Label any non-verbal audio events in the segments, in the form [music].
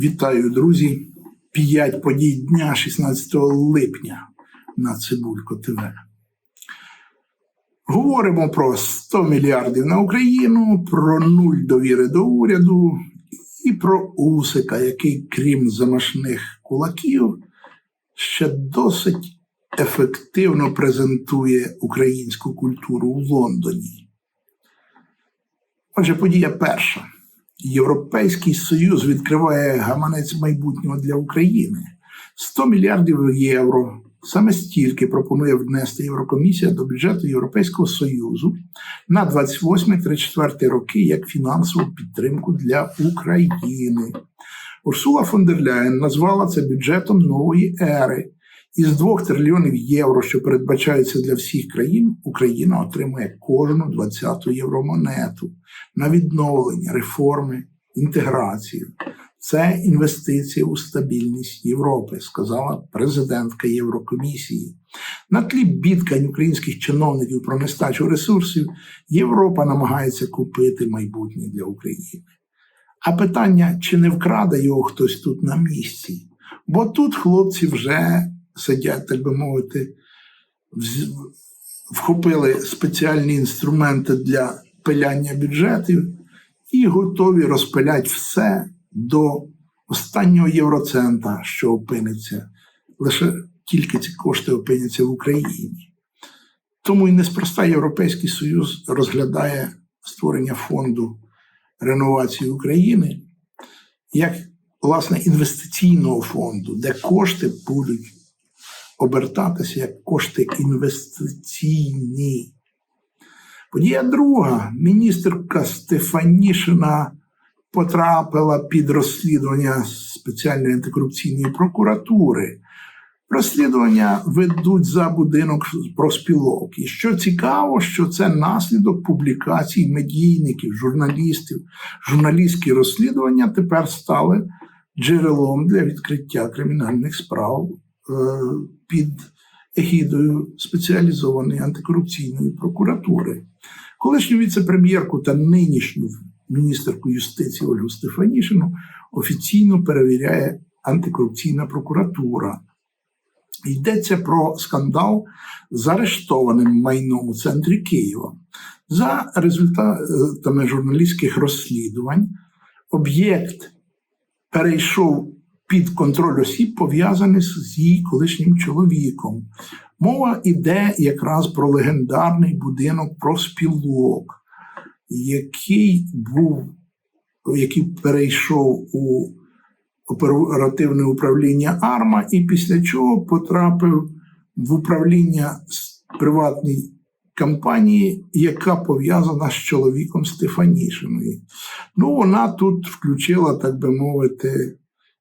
Вітаю, друзі! П'ять подій дня 16 липня на Цибулько ТВ. Говоримо про 100 мільярдів на Україну, про нуль довіри до уряду і про Усика, який, крім замашних кулаків, ще досить ефективно презентує українську культуру в Лондоні. Отже, подія перша. Європейський Союз відкриває гаманець майбутнього для України 100 мільярдів євро. Саме стільки пропонує внести Єврокомісія до бюджету Європейського Союзу на 28-34 роки як фінансову підтримку для України. Урсула фон дер Ляєн назвала це бюджетом нової ери. Із 2 трильйонів євро, що передбачаються для всіх країн, Україна отримує кожну 20-ту євромонету на відновлення, реформи, інтеграцію. Це інвестиція у стабільність Європи, сказала президентка Єврокомісії. На тлі бідкань українських чиновників про нестачу ресурсів Європа намагається купити майбутнє для України. А питання, чи не вкраде його хтось тут на місці? Бо тут хлопці вже сидять, так би мовити, вхопили спеціальні інструменти для пиляння бюджетів і готові розпиляти все до останнього євроцента, що опиниться. Лише тільки ці кошти опиняться в Україні. Тому і неспроста Європейський Союз розглядає створення фонду реновації України як власне інвестиційного фонду, де кошти будуть обертатися як кошти інвестиційні. Подія друга. Міністерка Стефанішина потрапила під розслідування спеціальної антикорупційної прокуратури. Розслідування ведуть за будинок проспілок. І що цікаво, що це наслідок публікацій медійників, журналістів. Журналістські розслідування тепер стали джерелом для відкриття кримінальних справ під егідою спеціалізованої антикорупційної прокуратури. Колишню віце-прем'єрку та нинішню міністерку юстиції Ольгу Стефанішину офіційно перевіряє антикорупційна прокуратура. Йдеться про скандал з арештованим майном у центрі Києва. За результатами журналістських розслідувань об'єкт перейшов під контроль осіб, пов'язаних з її колишнім чоловіком. Мова йде якраз про легендарний будинок проспілок, який був, який перейшов у оперативне управління Арма, і після чого потрапив в управління приватної компанії, яка пов'язана з чоловіком Стефанішиною. Ну, вона тут включила, так би мовити,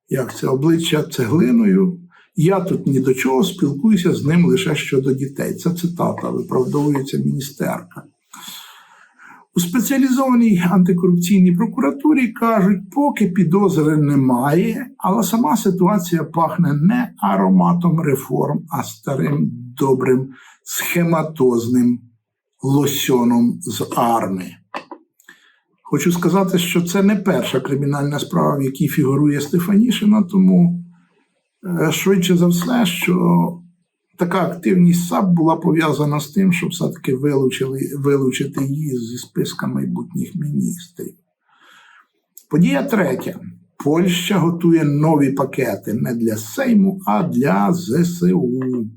як це обличчя цеглиною. Я тут ні до чого спілкуюся з ним лише щодо дітей. Це цитата, виправдовується міністерка. У спеціалізованій антикорупційній прокуратурі кажуть, поки підозри немає, але сама ситуація пахне не ароматом реформ, а старим добрим схематозним лосьоном з арми. Хочу сказати, що це не перша кримінальна справа, в якій фігурує Стефанішина, тому е, швидше за все, що така активність САП була пов'язана з тим, щоб все-таки вилучили, вилучити її зі списка майбутніх міністрів. Подія третя. Польща готує нові пакети не для Сейму, а для ЗСУ.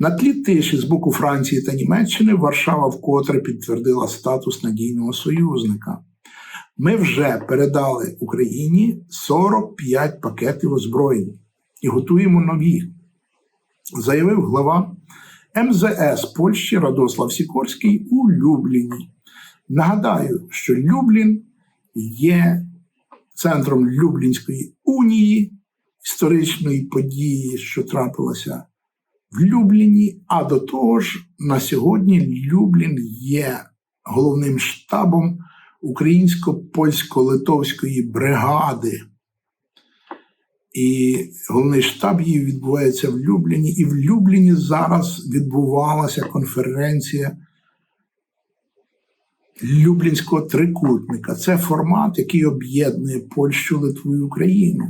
На тлі тиші з боку Франції та Німеччини Варшава вкотре підтвердила статус надійного союзника. Ми вже передали Україні 45 пакетів озброєнь і готуємо нові, заявив глава МЗС Польщі Радослав Сікорський у Любліні. Нагадаю, що Люблін є центром Люблінської унії, історичної події, що трапилася в Любліні. А до того ж, на сьогодні Люблін є головним штабом українсько-польсько-литовської бригади. І головний штаб її відбувається в Любліні. І в Любліні зараз відбувалася конференція Люблінського трикутника. Це формат, який об'єднує Польщу, Литву і Україну.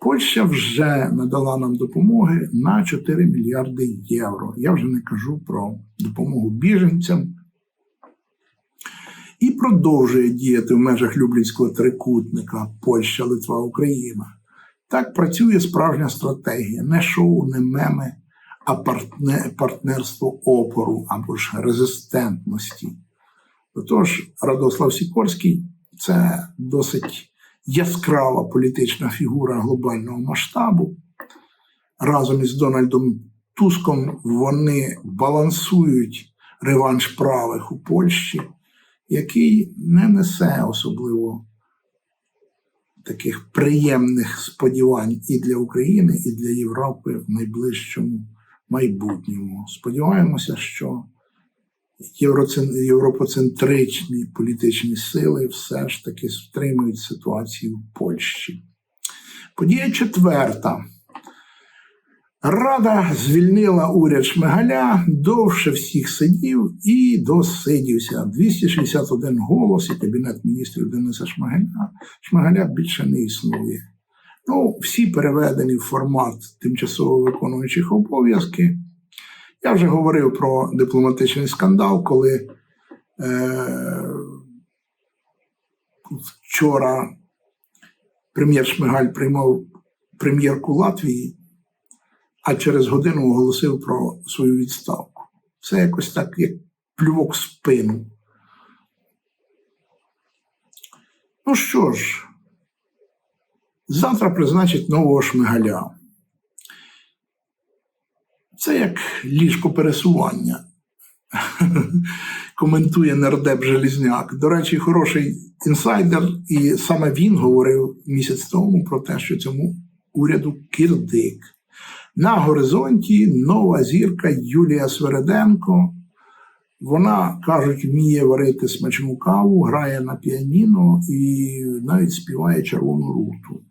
Польща вже надала нам допомоги на 4 мільярди євро. Я вже не кажу про допомогу біженцям. І продовжує діяти в межах Люблінського трикутника Польща, Литва, Україна. Так працює справжня стратегія: не шоу, не меми, а партнерство опору або ж резистентності. Отож, Радослав Сікорський це досить яскрава політична фігура глобального масштабу. Разом із Дональдом Туском вони балансують реванш правих у Польщі, який не несе особливо таких приємних сподівань і для України, і для Європи в найближчому майбутньому. Сподіваємося, що європоцентричні політичні сили все ж таки стримують ситуацію в Польщі. Подія четверта. Рада звільнила уряд Шмигаля, довше всіх сидів і досидівся. 261 голос і Кабінет міністрів Дениса Шмигаля. Шмигаля більше не існує. Ну, всі переведені в формат тимчасово виконуючих обов'язки. Я вже говорив про дипломатичний скандал, коли е, вчора прем'єр Шмигаль приймав прем'єрку Латвії, а через годину оголосив про свою відставку. Це якось так, як плювок в спину. Ну що ж, завтра призначить нового Шмигаля. Це як ліжко пересування. [laughs] Коментує нардеп Желізняк. До речі, хороший інсайдер, і саме він говорив місяць тому про те, що цьому уряду кирдик. На горизонті нова зірка Юлія Свереденко. Вона, кажуть, вміє варити смачну каву, грає на піаніно і навіть співає червону руту.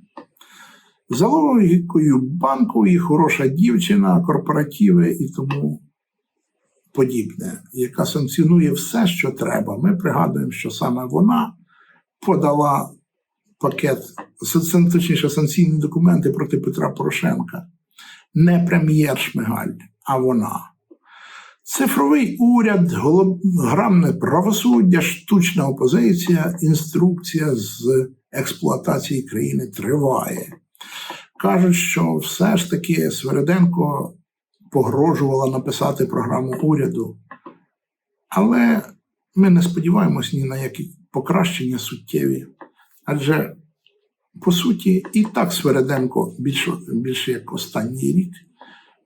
За логікою банкової хороша дівчина, корпоративи і тому подібне, яка санкціонує все, що треба. Ми пригадуємо, що саме вона подала пакет, точніше, санкційні документи проти Петра Порошенка. Не прем'єр Шмигаль, а вона. Цифровий уряд, голограмне правосуддя, штучна опозиція, інструкція з експлуатації країни триває. Кажуть, що все ж таки Свериденко погрожувала написати програму уряду, але ми не сподіваємось ні на які покращення суттєві. Адже, по суті, і так Свериденко більше, більше як останній рік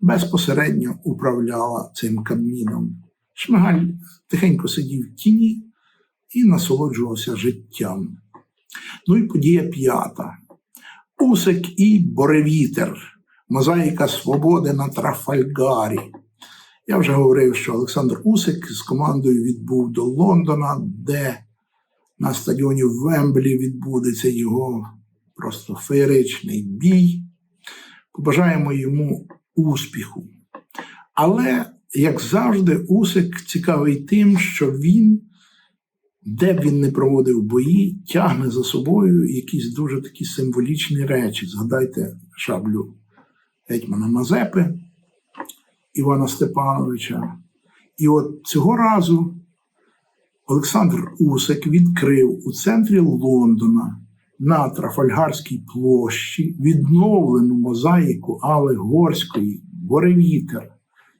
безпосередньо управляла цим кабміном. Шмигаль тихенько сидів в тіні і насолоджувався життям. Ну і подія п'ята. Усик і Боревітер. Мозаїка свободи на Трафальгарі. Я вже говорив, що Олександр Усик з командою відбув до Лондона, де на стадіоні Вемблі відбудеться його просто феєричний бій. Побажаємо йому успіху. Але, як завжди, Усик цікавий тим, що він, де б він не проводив бої, тягне за собою якісь дуже такі символічні речі. Згадайте шаблю гетьмана Мазепи Івана Степановича. І от цього разу Олександр Усик відкрив у центрі Лондона на Трафальгарській площі відновлену мозаїку Алли Горської Боревітер,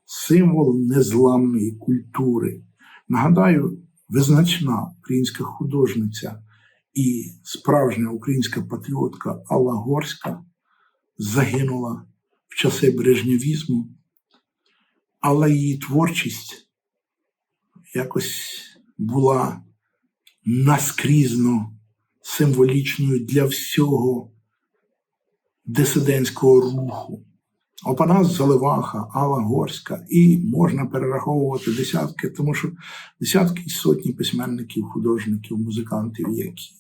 символ незламної культури. Нагадаю, визначна українська художниця і справжня українська патріотка Алла Горська загинула в часи брежневізму, але її творчість якось була наскрізно символічною для всього дисидентського руху. Опанас Заливаха, Алла Горська, і можна перераховувати десятки, тому що десятки і сотні письменників, художників, музикантів, які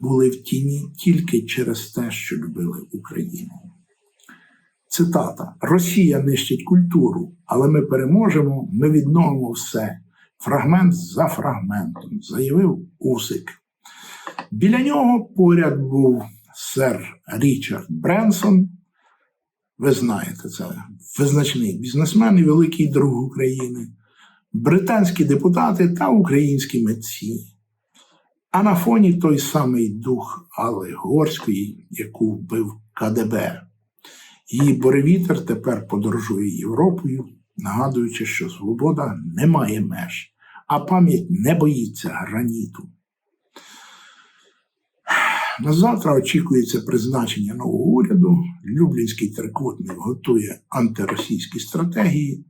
були в тіні тільки через те, що любили Україну. Цитата: Росія нищить культуру, але ми переможемо, ми відновимо все. Фрагмент за фрагментом, заявив Усик. Біля нього поряд був сер Річард Бренсон. Ви знаєте, це визначний бізнесмен і великий друг України, британські депутати та українські митці. А на фоні той самий дух Алли Горської, яку вбив КДБ. Її буревітер тепер подорожує Європою, нагадуючи, що свобода не має меж, а пам'ять не боїться граніту. На завтра очікується призначення нового уряду. Люблінський трикутник готує антиросійські стратегії,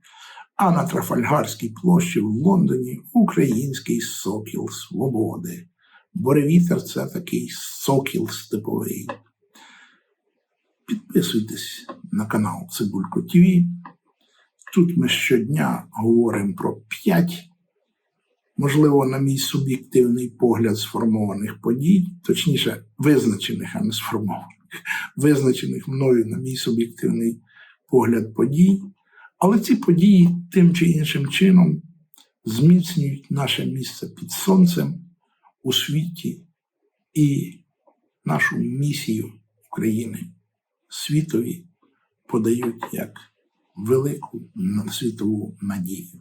а на Трафальгарській площі в Лондоні український сокіл свободи. Боревітер це такий сокіл степовий. Підписуйтесь на канал Цибулько ТВ. Тут ми щодня говоримо про п'ять, можливо, на мій суб'єктивний погляд, сформованих подій, точніше, визначених, а не сформованих, визначених мною на мій суб'єктивний погляд подій. Але ці події тим чи іншим чином зміцнюють наше місце під сонцем у світі і нашу місію України світові подають як велику світову надію.